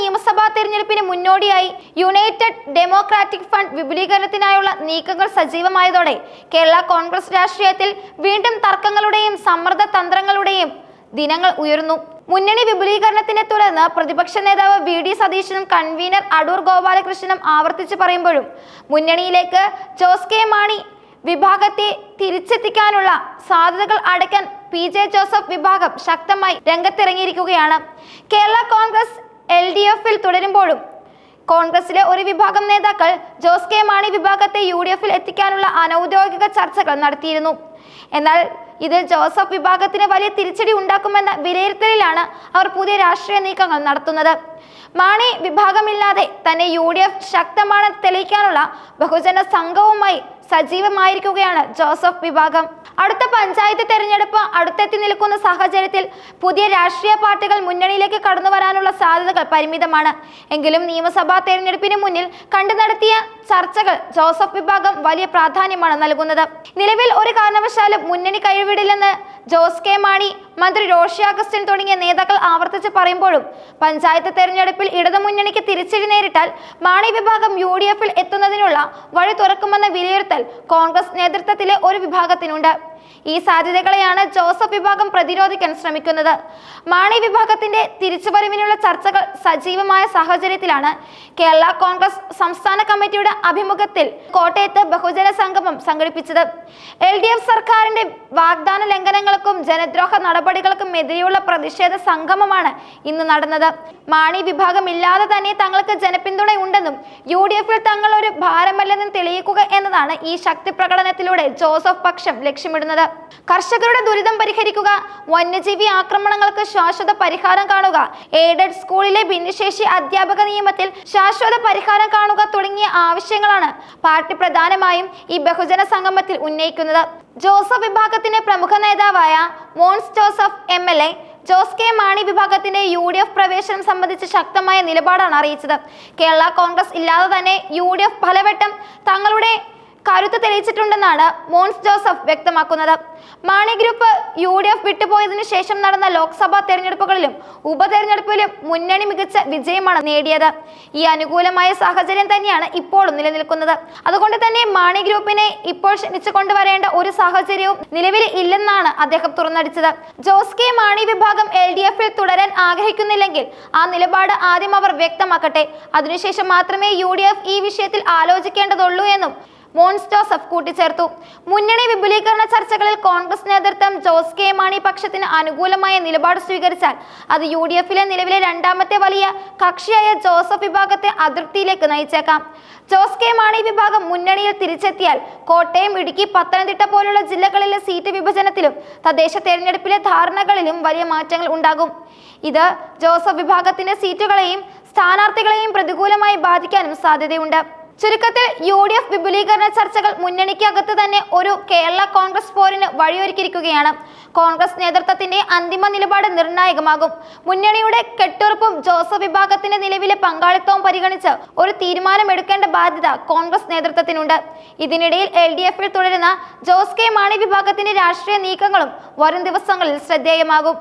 നിയമസഭാ തെരഞ്ഞെടുപ്പിന് മുന്നോടിയായി യുണൈറ്റഡ് ഡെമോക്രാറ്റിക് ഫണ്ട് വിപുലീകരണത്തിനായുള്ള നീക്കങ്ങൾ സജീവമായതോടെ കേരള കോൺഗ്രസ് രാഷ്ട്രീയത്തിൽ വീണ്ടും തർക്കങ്ങളുടെയും സമ്മർദ്ദ തന്ത്രങ്ങളുടെയും ദിനങ്ങൾ ഉയർന്നു. മുന്നണി വിപുലീകരണത്തിനെ തുടർന്ന് പ്രതിപക്ഷ നേതാവ് വി ഡി സതീശനും കൺവീനർ അടൂർ ഗോപാലകൃഷ്ണനും ആവർത്തിച്ചു പറയുമ്പോഴും മുന്നണിയിലേക്ക് ജോസ് കെ മാണി വിഭാഗത്തെ തിരിച്ചെത്തിക്കാനുള്ള സാധ്യതകൾ അടയ്ക്കാൻ പി ജെ ജോസഫ് വിഭാഗം ശക്തമായി രംഗത്തിറങ്ങിയിരിക്കുകയാണ്. കേരള കോൺഗ്രസ് എൽ ഡി എഫിൽ തുടരുമ്പോഴും കോൺഗ്രസിലെ ഒരു വിഭാഗം നേതാക്കൾ ജോസ് കെ മാണി വിഭാഗത്തെ യു ഡി എഫിൽ എത്തിക്കാനുള്ള അനൗദ്യോഗിക ചർച്ചകൾ നടത്തിയിരുന്നു. എന്നാൽ ഇത് ജോസഫ് വിഭാഗത്തിന് വലിയ തിരിച്ചടി ഉണ്ടാക്കുമെന്ന വിലയിരുത്തലിലാണ് അവർ പുതിയ രാഷ്ട്രീയ നീക്കങ്ങൾ നടത്തുന്നത്. മാണി വിഭാഗമില്ലാതെ തന്നെ യു ഡി എഫ് ശക്തമാണെന്ന് തെളിയിക്കാനുള്ള ബഹുജന സംഘവുമായി സജീവമായിരിക്കുകയാണ് ജോസഫ് വിഭാഗം. അടുത്ത പഞ്ചായത്ത് തെരഞ്ഞെടുപ്പ് അടുത്തെത്തി നിൽക്കുന്ന സാഹചര്യത്തിൽ പുതിയ രാഷ്ട്രീയ പാർട്ടികൾ മുന്നണിയിലേക്ക് കടന്നു വരാനുള്ള സാധ്യതകൾ പരിമിതമാണ്. എങ്കിലും നിയമസഭാ തെരഞ്ഞെടുപ്പിന് മുന്നിൽ കണ്ടു നടത്തിയ ചർച്ചകൾ ജോസഫ് വിഭാഗം വലിയ പ്രാധാന്യമാണ് നൽകുന്നത്. നിലവിൽ ഒരു കാരണവശാലും മുന്നണി കൈവിടില്ലെന്ന് ജോസ് കെ മാണി മന്ത്രി റോഷി അഗസ്റ്റിൻ തുടങ്ങിയ നേതാക്കൾ ആവർത്തിച്ച് പറയുമ്പോഴും പഞ്ചായത്ത് തെരഞ്ഞെടുപ്പിൽ ഇടതുമുന്നണിക്ക് തിരിച്ചടി നേരിട്ടാൽ മാണി വിഭാഗം യു ഡി എഫിൽ എത്തുന്നതിനുള്ള വഴി തുറക്കുമെന്ന വിലയിരുത്തൽ കോൺഗ്രസ് നേതൃത്വത്തിലെ ഒരു വിഭാഗത്തിനുണ്ട്. ഈ സാധ്യതകളെയാണ് ജോസഫ് വിഭാഗം പ്രതിരോധിക്കാൻ ശ്രമിക്കുന്നത്. മാണി വിഭാഗത്തിന്റെ തിരിച്ചുവരവിനുള്ള ചർച്ചകൾ സജീവമായ സാഹചര്യത്തിലാണ് കേരള കോൺഗ്രസ് സംസ്ഥാന കമ്മിറ്റിയുടെ അഭിമുഖത്തിൽ കോട്ടയത്ത് ബഹുജന സംഗമം സംഘടിപ്പിച്ചത്. എൽ സർക്കാരിന്റെ വാഗ്ദാന ലംഘനങ്ങൾക്കും ജനദ്രോഹ നടപടികൾക്കും എതിരെയുള്ള പ്രതിഷേധ സംഗമമാണ് ഇന്ന് നടന്നത്. മാണി വിഭാഗം ഇല്ലാതെ തന്നെ തങ്ങൾക്ക് ജനപിന്തുണയുണ്ടെന്നും യു ഡി എഫിൽ തങ്ങൾ ഒരു ഭാരമല്ലെന്നും തെളിയിക്കുക എന്നതാണ് ഈ ശക്തി പ്രകടനത്തിലൂടെ ജോസഫ് പക്ഷം ലക്ഷ്യമിടുന്നത്. കർഷകരുടെ ദുരിതം പരിഹരിക്കുക വന്യജീവി ആക്രമണങ്ങൾക്ക് ശാശ്വത പരിഹാരം കാണുക എയ്ഡഡ് സ്കൂളിലെ ഭിന്നശേഷി അധ്യാപക നിയമത്തിൽ ശാശ്വത പരിഹാരം കാണുക തുടങ്ങിയ ആവശ്യങ്ങളാണ് പാർട്ടി പ്രധാനമായും ഈ ബഹുജന സംഗമത്തിൽ ഉന്നയിക്കുന്നത്. ജോസഫ് വിഭാഗത്തിന്റെ പ്രമുഖ നേതാവായ Mons Joseph M L A Jose K Mani വിഭാഗത്തിന്റെ യു ഡി എഫ് പ്രവേശനം സംബന്ധിച്ച് ശക്തമായ നിലപാടാണ് അറിയിച്ചത്. കേരള കോൺഗ്രസ് ഇല്ലാതെ തന്നെ യു ഡി എഫ് പലവട്ടം തങ്ങളുടെ കരുത്ത് തെളിയിച്ചിട്ടുണ്ടെന്നാണ് മോൻസ് ജോസഫ് വ്യക്തമാക്കുന്നത്. Mani group U D F വിട്ടുപോയതിനു ശേഷം നടന്ന ലോക്സഭാ തെരഞ്ഞെടുപ്പുകളിലും ഉപതെരഞ്ഞെടുപ്പിലും മുന്നണി മികച്ച വിജയമാണ് നേടിയത്. ഈ അനുകൂലമായ സാഹചര്യം തന്നെയാണ് ഇപ്പോഴും നിലനിൽക്കുന്നത്. അതുകൊണ്ട് തന്നെ മാണി ഗ്രൂപ്പിനെ ഇപ്പോൾ ക്ഷണിച്ചു കൊണ്ടുവരേണ്ട ഒരു സാഹചര്യവും നിലവിൽ ഇല്ലെന്നാണ് അദ്ദേഹം തുറന്നടിച്ചത്. ജോസ് കെ മാണി വിഭാഗം എൽ ഡി എഫിൽ തുടരാൻ ആഗ്രഹിക്കുന്നില്ലെങ്കിൽ ആ നിലപാട് ആദ്യം അവർ വ്യക്തമാക്കട്ടെ. അതിനുശേഷം മാത്രമേ യു ഡി എഫ് ഈ വിഷയത്തിൽ ആലോചിക്കേണ്ടതുള്ളൂ എന്നും മോൻസ് ജോസഫ് കൂട്ടിച്ചേർത്തു. മുന്നണി വിപുലീകരണ ചർച്ചകളിൽ കോൺഗ്രസ് നേതൃത്വം ജോസ് കെ മാണി പക്ഷത്തിന് അനുകൂലമായ നിലപാട് സ്വീകരിച്ചാൽ അത് യു ഡി എഫിലെ നിലവിലെ രണ്ടാമത്തെ വലിയ കക്ഷിയായ ജോസഫ് വിഭാഗത്തെ അതിർത്തിയിലേക്ക് നയിച്ചേക്കാം. ജോസ് കെ മാണി വിഭാഗം മുന്നണിയിൽ തിരിച്ചെത്തിയാൽ കോട്ടയം ഇടുക്കി പത്തനംതിട്ട പോലുള്ള ജില്ലകളിലെ സീറ്റ് വിഭജനത്തിലും തദ്ദേശ തെരഞ്ഞെടുപ്പിലെ ധാരണകളിലും വലിയ മാറ്റങ്ങൾ ഉണ്ടാകും. ഇത് ജോസഫ് വിഭാഗത്തിന്റെ സീറ്റുകളെയും സ്ഥാനാർത്ഥികളെയും പ്രതികൂലമായി ബാധിക്കാനും സാധ്യതയുണ്ട്. ചുരുക്കത്തിൽ യു ഡി എഫ് വിപുലീകരണ ചർച്ചകൾ മുന്നണിക്കകത്ത് തന്നെ ഒരു കേരള കോൺഗ്രസ് പോരിന് വഴിയൊരുക്കിയിരിക്കുകയാണ്. കോൺഗ്രസ് നേതൃത്വത്തിന്റെ അന്തിമ നിലപാട് നിർണായകമാകും. മുന്നണിയുടെ കെട്ടുറപ്പും ജോസഫ് വിഭാഗത്തിന്റെ നിലവിലെ പങ്കാളിത്തവും പരിഗണിച്ച് ഒരു തീരുമാനമെടുക്കേണ്ട ബാധ്യത കോൺഗ്രസ് നേതൃത്വത്തിനുണ്ട്. ഇതിനിടയിൽ എൽ ഡി എഫിൽ തുടരുന്ന ജോസ് കെ മാണി വിഭാഗത്തിന്റെ രാഷ്ട്രീയ നീക്കങ്ങളും വരും ദിവസങ്ങളിൽ ശ്രദ്ധേയമാകും.